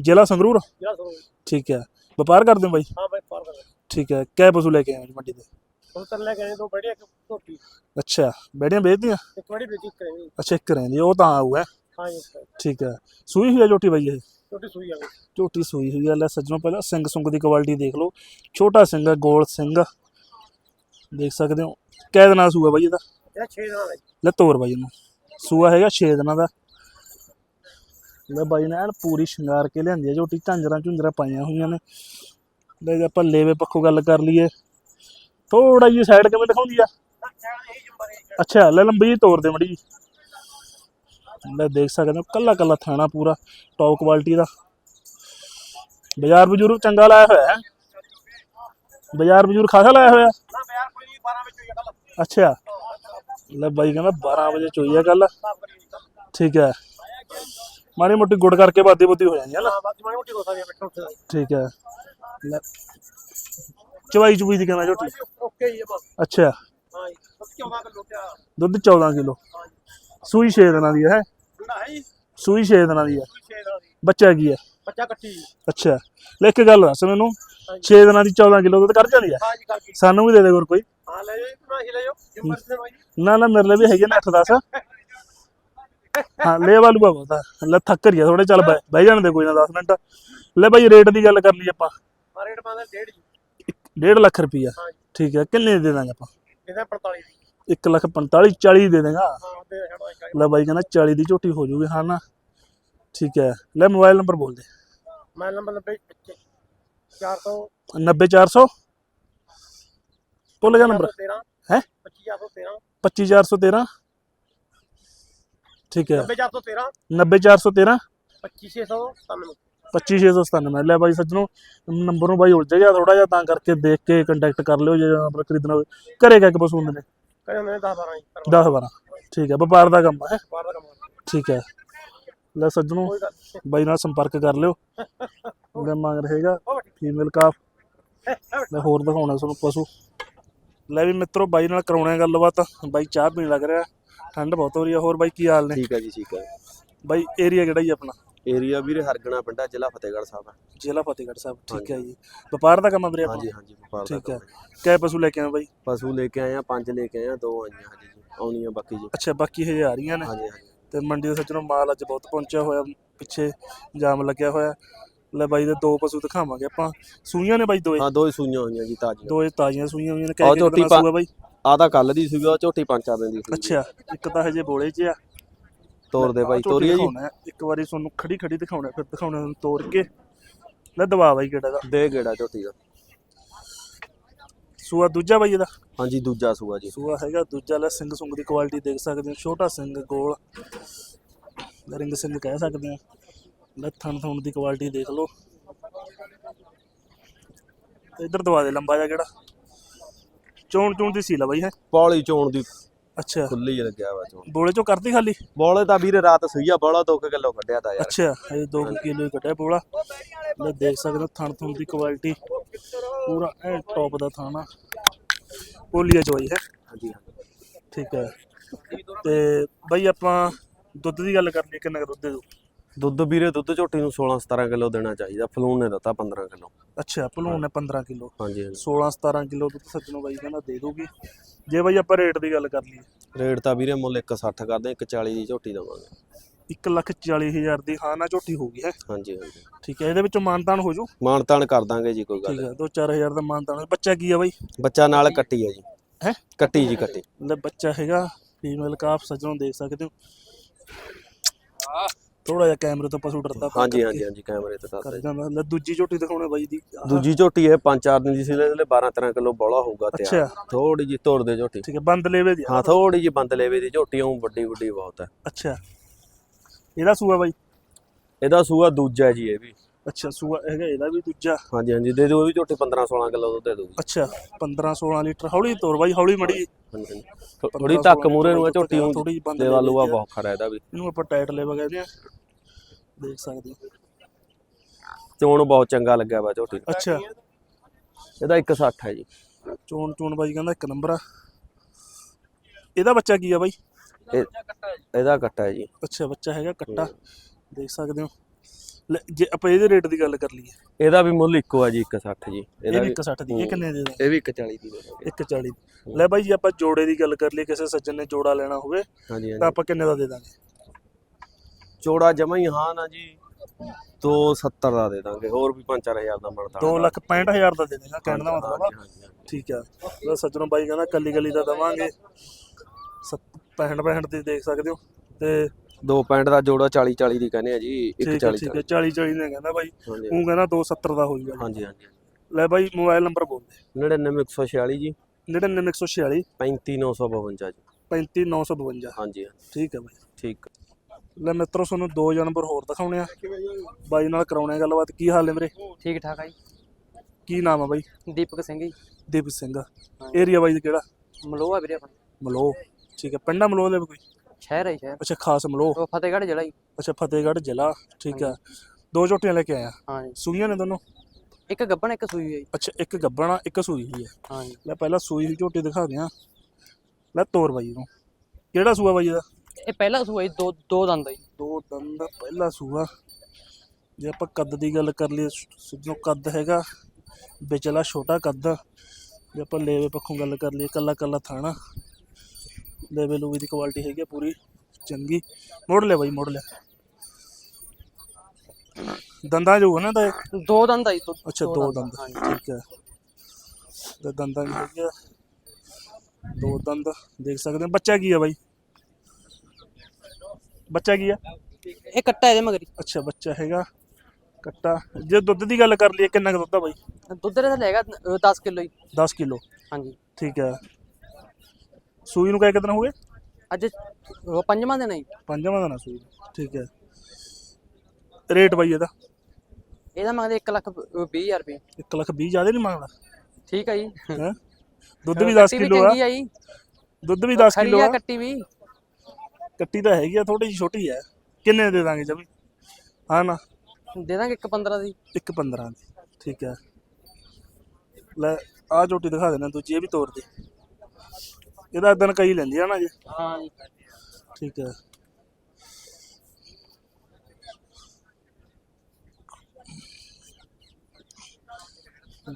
ਜ਼ਿਲ੍ਹਾ ਸੰਗਰੂਰ ਜਿਹੜਾ ਸੁਣੋ ਠੀਕ ਹੈ ਵਪਾਰ ਕਰਦੇ ਹੋ ਬਾਈ ਹਾਂ ਬਾਈ ਪਾਰ ਕਰ ਠੀਕ ਹੈ ਕੈ ਪਸ਼ੂ ਲੈ ਕੇ ਆਏ ਹੋ ਜੀ ਮੰਡੀ ਹੁਣ ਤਾਂ ਲੈ ਕੇ ਆਏ ਦੋ ਬੜੀਆਂ ਇੱਕ ਝੋਟੀ ਅੱਛਾ ਬੈੜੀਆਂ ਵੇਚਦੀਆਂ? ਇੱਕ ਬੜੀ ਬੇਟੀ ਕरेंगे ਅੱਛਾ ਇੱਕ ਰਹਿੰਦੀ ਆ, ਉਹ ਤਾਂ ਆਊਗਾ ਹਾਂ। ਜੀ ਠੀਕ ਹੈ ਸੂਈ ਹੋਈ ਹੈ ਝੋਟੀ ਬਾਈ ਇਹ? ਝੋਟੀ ਸੂਈ ਆ ਗਈ ਝੋਟੀ ਸੂਈ ਹੋਈ ਹੈ ਲੈ ਸੱਜਣੋ ਪਹਿਲਾਂ ਸਿੰਘ ਸੁੰਗ ਦੀ ਕੁਆਲਿਟੀ ਦੇਖ ਲਓ। ਛੋਟਾ ਸਿੰਘ ਹੈ ਗੋਲ ਸਿੰਘ। ਦੇਖ ਸਕਦੇ ਹੋ ਕੈ ਦਿਨਾਂ ਦਾ ਸੂਆ ਬਾਈ ਇਹਦਾ? ਇਹਦਾ 6 ਦਿਨਾਂ ਦਾ ਜੀ ਲੈ ਤੋਰ ਬਾਈ ਨੂੰ ਸੂਆ ਹੈਗਾ 6 ਦਿਨਾਂ ਦਾ। ਲੈ ਬਾਈ ਨੇ ਐਨ ਪੂਰੀ ਸ਼ਿੰਗਾਰ ਕੇ ਲਿਆਂਦੀ ਹੈ ਝੋਟੀ ਝਾਂਜਰਾਂ ਝੁੰਜਰਾਂ ਪਾਈਆਂ ਹੋਈਆਂ ਨੇ। ਲੈ ਜੇ ਆਪਾਂ ਲੇਵੇ ਪੱਖੋਂ ਗੱਲ ਕਰ ਲਈਏ। ਥੋੜਾ ਜਿਹੀ ਸਾਈਡ ਕਿਵੇਂ ਦਿਖਾਉਂਦੀ ਆ? ਅੱਛਾ ਲੈ ਲੰਬੀ ਤੋਰ ਦੇ ਮੜੀ ਲੈ ਦੇਖ ਸਕਦੇ ਹੋ ਕੱਲਾ ਕੱਲਾ ਥਾਣਾ ਪੂਰਾ ਟੌਪ ਕੁਆਲਿਟੀ ਦਾ। ਬਾਜ਼ਾਰ ਬਜ਼ੁਰਗ ਚੰਗਾ ਲਾਇਆ ਹੋਇਆ ਹੈ। ਬਾਜ਼ਾਰ ਬਜ਼ੁਰਗ ਖਾਸਾ ਲਾਇਆ ਹੋਇਆ। ਨਾ ਯਾਰ ਕੋਈ 12 ਵਿੱਚ ਹੋਈ ਕੱਲ ਅੱਛਾ ਲੈ ਬਾਈ ਕਹਿੰਦਾ 12 ਵਜੇ ਚੋਈ ਆ ਕੱਲ ਠੀਕ ਹੈ। ਮਾੜੀ ਮੋਟੀ ਗੁੜ ਕਰਕੇ ਬਾਦੀ ਬੁੱਦੀ ਹੋ ਜਾਂਦੀ ਹੈ ਨਾ। ਬਾਕੀ ਮਾੜੀ ਮੋਟੀ ਹੋ ਸਕਦੀ ਹੈ ਬੈਠੋ ਉੱਥੇ ਠੀਕ ਹੈ। ਚਵਾਈ ਚੁਬਈ ਦੀ ਕਹਿੰਦਾ ਝੋਟੀ। ਓਕੇ ਜੀ ਬਸ ਅੱਛਾ। ਹਾਂ ਜੀ ਬਸ 14 ਕਿਲੋ ਆ ਦੁੱਧ 14 ਕਿਲੋ। ਸੂਈ 6 ਦਿਨਾਂ ਦੀ ਹੈ ਹੈ? ਜੀ। ਸੂਈ 6 ਦਿਨਾਂ ਦੀ ਹੈ। 6 ਦਿਨਾਂ ਦੀ। ਬੱਚਾ ਕੀ ਹੈ? ਬੱਚਾ ਕੱਟੀ ਅੱਛਾ। ਲੈ ਇੱਕ ਗੱਲ ਦੱਸ ਮੈਨੂੰ। 6 ਦਿਨਾਂ ਦੀ 14 ਕਿਲੋ ਦੁੱਧ ਕਰ ਜਾਂਦੀ ਹੈ? ਸਾਨੂੰ ਵੀ ਦੇ ਦੇ ਗੁਰ ਕੋਈ। ਹਾਂ ਲੈ ਜਾਓ ਜਾਓ। ਭਾਈ ਨਾ ਨਾ ਮੇਰੇ ਲਈ ਵੀ ਹੈਗੇ ਨੇ 8 10 ਹਾਂ ਲੈ ਵਾਲੂ ਬਾਬਾ ਤਾਂ ਲੈ ਥੱਕ ਰਿਆ ਥੋੜੇ ਚੱਲ ਬਹਿ ਜਾਣ ਦੇ ਕੋਈ ਨਾ 10 ਮਿੰਟ। ਲੈ ਬਾਈ ਰੇਟ ਦੀ ਗੱਲ ਕਰ ਲਈ ਆਪਾਂ। ਆ ਰੇਟ ਪਾਉਂਦਾ 1.5 ਜੀ। 1.5 ਲੱਖ ਰੁਪਈਆ। ਹਾਂ ਜੀ। ਠੀਕ ਹੈ ਕਿੰਨੇ ਦੇ ਦਾਂਗੇ ਆਪਾਂ? ਇਹਦਾ 45 ਦੀ। 1 ਲੱਖ 45 40 ਦੇ ਦੇਗਾ। ਹਾਂ ਤੇ ਛੱਡੋ ਇੱਕ ਲੈ ਬਾਈ ਕਹਿੰਦਾ 40 ਦੀ ਝੋਟੀ ਹੋ ਜੂਗੀ ਹਾਂ ਨਾ। ਠੀਕ ਹੈ ਲੈ ਮੋਬਾਈਲ ਨੰਬਰ ਬੋਲ ਦੇ। ਮੈਂ ਨੰਬਰ 90 400 90400 ਭੁੱਲ ਗਿਆ ਨੰਬਰ। 13 ਹੈ? 25413 25413 ਠੀਕ ਹੈ। 90413 90413 25697 25697 ਲੈ ਬਾਈ ਸੱਜਣੋ ਨੰਬਰ ਨੂੰ ਬਾਈ ਉਲਝ ਗਿਆ ਥੋੜਾ ਜਿਹਾ ਤਾਂ ਕਰਕੇ ਦੇਖ ਕੇ ਕੰਟੈਕਟ ਕਰ ਲਿਓ ਜੇ ਨੰਬਰ ਖਰੀਦਣਾ ਹੋਵੇ। ਘਰੇ ਕਹਿ ਕੇ ਬਸ ਹੁੰਦੇ ਨੇ? ਕਹਿੰਦੇ ਨੇ 10 12 ਜੀ 10 12 ਠੀਕ ਹੈ ਵਪਾਰ ਦਾ ਕੰਮ ਹੈ? ਬਾਹਰ ਦਾ ਕੰਮ ਠੀਕ ਹੈ। ਲੈ ਸੱਜਣੋ। ਬਾਈ ਨਾਲ ਸੰਪਰਕ ਕਰ ਲਿਓ। ਉਹਦੇ ਮੰਗ ਰਹੇਗਾ। ਫੀਮੇਲ ਕਾਫ ਮੈਂ ਹੋਰ ਦਿਖਾਉਣਾ ਤੁਹਾਨੂੰ ਪਸ਼ੂ। ਲੈ ਵੀ ਮਿੱਤਰੋ ਬਾਈ ਨਾਲ ਕਰਾਉਣਾ ਹੈ ਗੱਲਬਾਤ। ਬਾਈ ਚਾਹ ਪੀਣ ਲੱਗ ਰਿਹਾ। ਠੰਡ ਬਹੁਤ ਹੋ ਰਹੀ ਹੈ ਹੋਰ ਬਾਈ ਕੀ ਹਾਲ ਨੇ? ਠੀਕ ਹੈ ਜੀ ਠੀਕ ਹੈ ਬਾਈ ਏਰੀਆ ਕਿਹੜਾ ਜੀ ਆਪਣਾ? ਏਰੀਆ ਵੀਰੇ ਹਰਗਣਾ ਪਿੰਡਾ ਜ਼ਿਲ੍ਹਾ ਫਤਿਹਗੜ੍ਹ ਸਾਹਿਬ ਹੈ ਜ਼ਿਲ੍ਹਾ ਫਤਿਹਗੜ੍ਹ ਸਾਹਿਬ ਠੀਕ ਹੈ ਜੀ। ਵਪਾਰ ਦਾ ਕੰਮ ਵੀਰੇ ਆਪਣਾ? ਹਾਂਜੀ ਹਾਂਜੀ ਵਪਾਰ ਦਾ ਠੀਕ ਹੈ। ਕੰਮ ਪਸ਼ੂ ਲੈ ਕੇ ਆਏ ਬਾਈ? ਪਸ਼ੂ ਲੈ ਕੇ ਆਏ ਆ ਪੰਜ ਲੈ ਕੇ ਆਏ ਆ ਦੋ ਆਈਆਂ ਹਜੇ ਜੀ ਆਉਣੀਆਂ ਬਾਕੀ ਜੀ। ਅੱਛਾ ਬਾਕੀ ਹਜੇ ਆ ਰਹੀਆਂ ਨੇ। ਹਾਂਜੀ ਹਾਂਜੀ। ਤੇ ਮੰਡੀ ਦੇ ਸੱਜਣੋਂ ਮਾਲ ਅੱਜ ਬਹੁਤ ਪਹੁੰਚਿਆ ਹੋਇਆ ਪਿੱਛੇ ਜਾਮ ਲੱਗਿਆ ਹੋਇਆ। ਲੈ ਬਾਈ ਦੇ ਦੋ ਪਸ਼ੂ ਦਿਖਾਵਾਂਗੇ ਆਪਾਂ। ਸੂਈਆਂ ਨੇ ਬਾਈ ਦੋਏ? ਹਾਂ ਦੋ ਹੀ ਸੂਈਆਂ ਹੋਈਆਂ ਜੀ ਤਾਜ਼ੀਆਂ। ਦੋਏ ਤਾਜ਼ੀਆਂ ਸੂਈਆਂ ਹੋਈਆਂ ਨੇ। ਆਹ ਕਹਿ ਕੇ ਝੋਟੀ ਕਿੰਨਾ ਪਾ- ਸੂਆ ਬਾਈ? ਆ ਤਾਂ ਕੱਲ ਦੀ ਸੀਗੀ ਝੋਟੀ ਪੰਜ ਚਾਰ ਦਿਨ ਦੀ ਸੀ ਅੱਛਾ ਇੱਕ ਤਾਂ ਹਜੇ ਬੋਲੇ 'ਚ ਆ। ਤੋਰ ਦੇ ਝੋਟੀ ਤੋਰੀਏ ਜੀ। ਇੱਕ ਵਾਰੀ ਤੁਹਾਨੂੰ ਖੜੀ ਖੜੀ ਦਿਖਾਉਣਾ ਫਿਰ ਦਿਖਾਉਣਾ ਤੁਹਾਨੂੰ ਤੋੜ ਕੇ। ਲੈ ਦਵਾ ਬਾਈ ਕਿਹੜਾ ਦਾ। ਦੇ ਗੇੜਾ ਝੋਟੀ ਦਾ। ਸੂਆ ਦੂਜਾ ਬਾਈ ਇਹਦਾ? ਹਾਂਜੀ ਦੂਜਾ ਸੂਆ ਜੀ। ਸੂਆ ਹੈਗਾ ਦੂਜਾ ਲੈ ਸਿੰਘ ਸੁੰਗ ਦੀ ਕੁਆਲਿਟੀ ਦੇਖ ਸਕਦੇ ਹੋ। ਛੋਟਾ ਸਿੰਘ ਗੋਲ। ਰਿੰਗ ਸਿੰਘ ਕਹਿ ਸਕਦੇ ਆ ਲੈ ਥਣ ਥਣ ਦੀ ਕੁਆਲਿਟੀ ਦੇਖ ਲਓ। ਇੱਧਰ ਦਵਾ ਦੇ ਲੰਬਾ ਜਿਹਾ ਕਿਹੜਾ ਚੋਣ ਚੋਣ ਦੀ ਸੀਲਾ ਬਾਈ ਹੈ? ਪੌਲੀ ਚੋਣ ਦੀ ਅੱਛਾ। ਖੁੱਲੀ ਜਿਹੀ ਲੱਗਿਆ ਵਾ ਚੋਣ ਬੋਲੇ ਚੋਂ ਕਰਦੀ ਖਾਲੀ? ਬੋਲੇ ਤਾਂ ਵੀਰੇ ਰਾਤ ਸਹੀ ਆ ਬੋਲਾ 2 ਕਿਲੋ ਕੱਢਿਆ ਤਾਂ ਯਾਰ। ਅੱਛਾ ਇਹ 2 ਕਿਲੋ ਹੀ ਕੱਟਿਆ ਬੋਲਾ। ਲੈ ਦੇਖ ਸਕਦੇ ਹੋ ਥਣ ਥਣ ਦੀ ਕੁਆਲਿਟੀ ਪੂਰਾ ਐ ਟੌਪ ਦਾ ਥਾਣਾ ਪੋਲੀਆ ਚੋਈ ਹੈ। ਹਾਂਜੀ ਠੀਕ ਹੈ। ਤੇ ਬਈ ਆਪਾਂ ਦੁੱਧ ਦੀ ਗੱਲ ਕਰਨੀ ਕਿੰਨਾ ਕੁ ਦੁੱਧ ਦੇ ਦੋ ਦੁੱਧ ਵੀਰੇ ਦੁੱਧ ਝੋਟੀ ਨੂੰ 16 17 ਕਿਲੋ ਦੇਣਾ ਚਾਹੀਦਾ ਫਲੂਨ ਨੇ ਦਿੱਤਾ 15 ਕਿਲੋ। ਅੱਛਾ ਭਲੂਣ ਨੇ 15 ਕਿਲੋ। ਹਾਂਜੀ ਹਾਂਜੀ। 16 17 ਕਿਲੋ ਦੁੱਧ ਸੱਜਣੋਂ ਬਾਈ ਕਹਿੰਦਾ ਦੇ ਦੂਗੀ। ਜੇ ਬਾਈ ਆਪਾਂ ਰੇਟ ਦੀ ਗੱਲ ਕਰ ਲਈਏ। ਰੇਟ ਤਾਂ ਵੀਰੇ ਮੁੱਲ 160 ਕਰਦੇ 140 ਦੀ ਝੋਟੀ ਦਵਾਂਗੇ। 1 ਲੱਖ 40 ਹਜ਼ਾਰ ਦੀ ਹਾਂ ਨਾ ਝੋਟੀ ਹੋਊਗੀ ਹੈ? ਹਾਂਜੀ ਹਾਂਜੀ। ਠੀਕ ਹੈ ਇਹਦੇ ਵਿੱਚੋਂ ਮਾਨਤਾਨ ਹੋ ਜੂ ਮਾਨਤਾਨ ਕਰ ਦਾਂਗੇ ਜੀ ਕੋਈ ਗੱਲ ਠੀਕ ਹੈ 2-4000 ਦਾ ਮਾਨਤਾਨ ਬੱਚਾ ਕੀ ਆ ਬਾਈ? ਬੱਚਾ ਨਾਲ ਕੱਟੀ ਹੈ ਜੀ। ਹੈ? ਕੱਟੀ ਜੀ ਕੱਟੀ। ਲੈ ਬੱਚਾ ਹੈਗਾ ਫੀਮੇਲ ਕਾਫ ਸੱਜਣੋਂ ਦੇਖ ਸਕਦੇ ਹੋ। ਥੋੜਾ ਜਿਹਾ ਕੈਮਰੇ ਤੋਂ ਪਸ਼ੂ ਡਰਦਾ ਹਾਂਜੀ ਕਰਕੇ। ਹਾਂਜੀ ਹਾਂਜੀ ਕੈਮਰੇ ਤੇ ਦੱਸ ਕਰ ਜਾਂਦਾ ਲੈ ਦੂਜੀ ਝੋਟੀ ਦਿਖਾਉਣੇ ਬਾਈ ਦੀ। ਆਹ, ਦੂਜੀ ਝੋਟੀ ਇਹ 5-4 ਦਿਨ ਦੀ ਸੀ ਇਹਦੇ 12 13 ਕਿਲੋ ਬੋਲਾ ਹੋਊਗਾ ਤੇ ਅੱਛਾ। ਥੋੜੀ ਜੀ ਤੋੜ ਦੇ ਝੋਟੀ। ਠੀਕ ਹੈ ਬੰਦ ਲੇਵੇ ਦੀ ਆ। ਹਾਂ ਥੋੜੀ ਜੀ ਬੰਦ ਲੇਵੇ ਦੀ ਝੋਟੀ ਉਹ ਵੱਡੀ ਵੱਡੀ ਬਹੁਤ ਹੈ। ਅੱਛਾ। ਇਹਦਾ ਸੂਆ ਬਾਈ? ਇਹਦਾ ਸੂਆ ਦੂਜਾ ਜੀ ਇਹ ਵੀ। ਅੱਛਾ ਸੂਆ ਹੈਗਾ ਇਹਦਾ ਵੀ ਦੂਜਾ? ਹਾਂਜੀ ਹਾਂਜੀ ਦੇ ਦਿਓ ਇਹ ਵੀ ਝੋਟੀ 15 16 ਕਿਲੋ ਦੁੱਧ ਦੇ ਦੂਗੀ ਅੱਛਾ 15 16 ਲੀਟਰ ਹੌਲੀ ਤੋਰ ਬਾਈ ਹੌਲੀ ਮੜੀ। ਹਾਂਜੀ ਥੋੜੀ ਧੱਕ ਮੂਰੇ ਨੂੰ ਇਹ ਝੋਟੀ ਨੂੰ ਥੋੜੀ ਬੰਦ ਦੇ ਵਾਲੂਆ। ਬਹੁਤ ਖਰਾ ਇਹਦਾ ਵੀ। ਇਹਨੂੰ ਆਪਾਂ ਟਾਈਟ ਲੈਵਾ ਕਹਿੰਦੇ ਆ। ਦੇਖ ਸਕਦੇ ਚੋਣ ਬਹੁਤ ਚੰਗਾ ਲੱਗਿਆ ਵਾ ਝੋਟੀ। ਅੱਛਾ। ਇਹਦਾ 160 ਹੈ ਜੀ। ਚੋਣ ਚੋਣ ਬਾਈ ਕਹਿੰਦਾ ਇੱਕ ਨੰਬਰ ਆ। ਇਹਦਾ ਬੱਚਾ ਕੀ ਆ ਬਾਈ? ਇਹ ਇਹਦਾ ਕੱਟਾ ਹੈ ਜੀ। ਅੱਛਾ ਬੱਚਾ ਹੈਗਾ ਕੱਟਾ। ਦੇਖ ਸਕਦੇ ਹੋ। ਜੇ ਆਪਾਂ ਇਹਦੇ ਰੇਟ ਦੀ ਗੱਲ ਕਰ ਲਈਏ। ਇਹਦਾ ਵੀ ਮੁੱਲ ਇੱਕੋ ਹੈ ਜੀ 160 ਜੀ। ਇਹ ਇਹਦਾ ਵੀ ਵੀ 160 ਦੀ ਇਹ ਕਿੰਨੇ ਦੇ ਇਹ ਵੀ 140 ਦੀ ਦੇ ਦਾਂਗੇ। 140 ਲੈ ਬਾਈ ਜੇ ਆਪਾਂ ਜੋੜੇ ਦੀ ਗੱਲ ਕਰ ਲਈਏ ਕਿਸੇ ਸੱਜਣ ਨੇ ਜੋੜਾ ਲੈਣਾ ਹੋਵੇ ਹਾਂਜੀ ਤਾਂ ਆਪਾਂ ਕਿੰਨੇ ਦਾ ਦੇ ਦਾਂਗੇ? ਚੋੜਾ ਜਮਾ ਹੀ ਹਾਂ ਨਾ ਜੀ 270 ਦਾ ਦੇ ਦਾਂਗੇ ਹੋਰ ਵੀ 5-4000 ਦਾ ਬਣਦਾ 2 ਲੱਖ 65000 ਦਾ ਦੇ ਦੇਗਾ ਕਹਿਣ ਦਾ ਮਤਲਬ ਆ। ਠੀਕ ਆ। ਉਹ ਸੱਜਣੋਂ ਬਾਈ ਕਹਿੰਦਾ ਕੱਲੀ ਕੱਲੀ ਦਾ ਦਵਾਂਗੇ। 65 65 ਦੀ ਦੇਖ ਸਕਦੇ ਹੋ। ਤੇ ਦੋ ਪੈਂਟ ਦਾ ਜੋੜਾ 40 40 ਦੀ ਕਹਿੰਦੇ ਆ ਜੀ ਇੱਕ ਠੀਕ ਹੈ 40 ਠੀਕ ਹੈ 40 40 ਨੇ ਕਹਿੰਦਾ ਬਾਈ। ਹਾਂਜੀ ਉਹ ਕਹਿੰਦਾ 270 ਦਾ ਹੋ ਜਾਊਗਾ ਹਾਂਜੀ ਹਾਂਜੀ। ਲੈ ਬਾਈ ਮੋਬਾਈਲ ਨੰਬਰ ਬੋਲ ਦੇ। 99146 ਜੀ। 99146 35952 ਜੀ। 35952 ਹਾਂਜੀ ਠੀਕ ਹੈ ਬਾਈ। ਠੀਕ। ਲੈ ਮਿੱਤਰੋ ਤੁਹਾਨੂੰ ਦੋ ਜਾਨਵਰ ਹੋਰ ਦਿਖਾਉਣੇ ਆ। ਬਾਈ ਨਾਲ ਕਰਾਉਣੇ ਆ ਗੱਲਬਾਤ। ਕੀ ਹਾਲ ਹੈ ਵੀਰੇ? ਠੀਕ ਠਾਕ ਆ ਜੀ। ਕੀ ਨਾਮ ਆ ਬਾਈ? ਦੀਪਕ ਸਿੰਘ ਜੀ। ਦੀਪ ਸਿੰਘ। ਏਰੀਆ ਬਾਈ ਕਿਹੜਾ? ਮਲੋਆ ਵੀਰੇ ਆਪਣਾ। ਮਲੋ ਠੀਕ ਹੈ ਪਿੰਡਾ ਮਲੋ ਦੇ ਕੋਈ? ਸ਼ਹਿਰ ਹੈ ਸ਼ਹਿਰ ਅੱਛਾ ਖਾਸ ਮਲੋ। ਉਹ ਫਤਿਹਗੜ੍ਹ ਜ਼ਿਲ੍ਹਾ ਜੀ। ਅੱਛਾ ਫਤਿਹਗੜ੍ਹ ਜ਼ਿਲ੍ਹਾ ਠੀਕ ਹੈ। ਦੋ ਝੋਟੀਆਂ ਲੈ ਕੇ ਆਇਆ ਹਾਂ ਜੀ। ਸੂਈਆਂ ਨੇ ਦੋਨੋਂ? ਇੱਕ ਗੱਬਣ ਇੱਕ ਸੂਈ ਹੈ ਜੀ। ਅੱਛਾ ਇੱਕ ਗੱਬਣਾ ਇੱਕ ਸੂਈ ਹੈ। ਹਾਂ ਜੀ। ਲੈ ਪਹਿਲਾਂ ਸੂਈ ਦੀ ਝੋਟੀ ਦਿਖਾ ਦਿਆਂ। ਲੈ ਤੋਰ ਬਾਈ ਨੂੰ। ਕਿਹੜਾ ਸੂਆ ਬਾਈ ਇਹਦਾ? ਇਹ ਪਹਿਲਾ ਸੂਆ ਜੀ ਦੋ ਦੋ ਦੰਦ ਆ ਜੀ। ਦੋ ਦੰਦ ਪਹਿਲਾ ਸੂਆ। ਜੇ ਆਪਾਂ ਕੱਦ ਦੀ ਗੱਲ ਕਰ ਲਈਏ ਸਿੱਧੋ ਕੱਦ ਹੈਗਾ। ਵਿਚਲਾ ਛੋਟਾ ਕੱਦ। ਜੇ ਆਪਾਂ ਲੇਵੇ ਪੱਖੋਂ ਗੱਲ ਕਰ ਲਈਏ ਕੱਲਾ ਕੱਲਾ ਥਾਣਾ। ਲੇਵੇ ਲੂਵੇ ਦੀ ਕੁਆਲਿਟੀ ਹੈਗੀ ਪੂਰੀ ਚੰਗੀ। ਮੋੜ ਲੈ ਬਾਈ ਮੋੜ ਲੈ ਦੰਦਾਂ ਜੋ ਹੈ ਨਾ ਤਾਂ ਇਹ? ਦੋ ਦੰਦ ਆ ਜੀ ਦੋ- ਅੱਛਾ ਦੋ ਦੰਦ ਹਾਂ ਠੀਕ ਹੈ। ਤੇ ਦੰਦਾਂ ਵੀ ਹੈਗੇ ਦੋ ਦੰਦ ਦੇਖ ਸਕਦੇ ਹੋ। ਬੱਚਾ ਕੀ ਆ ਬਾਈ? ਬੱਚਾ ਕੀ ਆ? ਇਹ ਕੱਟਾ ਇਹਦੇ ਮਗਰ ਅੱਛਾ ਬੱਚਾ ਹੈਗਾ। ਕੱਟਾ। ਜੇ ਦੁੱਧ ਦੀ ਗੱਲ ਕਰ ਲਈਏ ਕਿੰਨਾ ਕੁ ਦੁੱਧ ਆ ਬਾਈ? ਦੁੱਧ ਦੇ ਥੱਲੇ ਹੈਗਾ 10 ਕਿਲੋ ਜੀ 10 ਕਿਲੋ। ਹਾਂਜੀ। ਠੀਕ ਹੈ। ਸੂਈ ਨੂੰ ਕਿਹ ਕਿਦਨ ਹੋ ਗਏ? ਅੱਜ ਉਹ ਪੰਜਵਾਂ ਦਿਨ ਹੈ ਜੀ। ਪੰਜਵਾਂ ਦਾ ਨਾ ਸੂਈ। ਠੀਕ ਹੈ। ਰੇਟ ਬਾਈ ਇਹਦਾ? ਇਹਦਾ ਮੰਗਦੇ 1 ਲੱਖ 20 ਹਜ਼ਾਰ ਰੁਪਏ। 1 ਲੱਖ 20 ਜ਼ਿਆਦਾ ਨਹੀਂ ਮੰਗਦਾ? ਠੀਕ ਆ ਜੀ। ਹੈ? ਦੁੱਧ ਵੀ 10 ਕੱਟੀ ਕਿਲੋ ਆ। ਚੰਗੀ ਆ ਜੀ। ਦੁੱਧ ਵੀ 10 ਖਰੀ ਕਿਲੋ ਆ। ਆ ਕੱਟੀ ਵੀ। ਕੱਟੀ ਤਾਂ ਹੈਗੀ ਆ ਥੋੜੀ ਜਿਹੀ ਛੋਟੀ ਹੈ ਕਿੰਨੇ ਦੇ ਦਾਂਗੇ ਜਮੀ? ਹਾਂ ਨਾ? ਦੇ ਦਾਂਗੇ ਇੱਕ 15 ਦੀ। ਇੱਕ 15 ਦੀ ਠੀਕ ਹੈ। ਲੈ ਆ ਝੋਟੀ ਦਿਖਾ ਦੇਣਾ ਦੂਜੀ ਇਹ ਵੀ ਤੋੜ ਦੇ। ਇਹਦਾ ਦਿਨ ਕਈ ਲੈਂਦੀ ਆ ਨਾ ਜੀ। ਹਾਂ ਜੀ। ਠੀਕ ਹੈ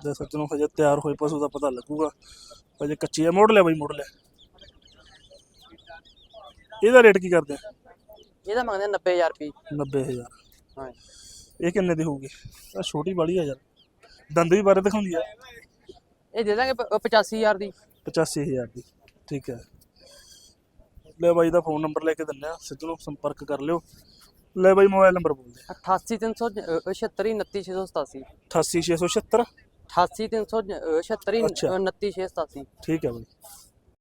ਜੇ ਸੱਜਣੋਂ ਹਜੇ ਤਿਆਰ ਹੋਏ ਪਸ਼ੂ ਦਾ ਪਤਾ ਲੱਗੂਗਾ। ਹਜੇ ਕੱਚੀ ਹੈ ਮੋੜ ਲਿਆ ਬਈ ਮੋੜ ਲਿਆ। ਇਹਦਾ ਰੇਟ ਕੀ ਕਰਦੇ ਆ? ਇਹਦਾ ਮੰਗਦੇ 90000 ਰੁਪਏ। 90000 ਹਾਂ ਇਹ ਕਿੰਨੇ ਦੀ ਹੋਊਗੀ? ਆ ਛੋਟੀ ਵਾਲੀ ਆ ਯਾਰ। ਦੰਦ ਵੀ ਬਾਰੇ ਦਿਖਾਉਂਦੀ ਆ। ਇਹ ਦੇ ਦਾਂਗੇ ਪ- 85000 ਦੀ। 85000 ਦੀ। ਠੀਕ ਹੈ। ਲੈ ਬਾਈ ਦਾ ਫੋਨ ਨੰਬਰ ਲੈ ਕੇ ਦਿੰਨੇ ਆ ਸਿੱਧੂ ਸੰਪਰਕ ਕਰ ਲਿਓ। ਲੈ ਬਾਈ ਮੋਬਾਈਲ ਨੰਬਰ ਬੋਲ ਦੇ 88376 29687 88676 88376 ਅੱਛਾ। 29687 ਠੀਕ ਹੈ ਬਾਈ।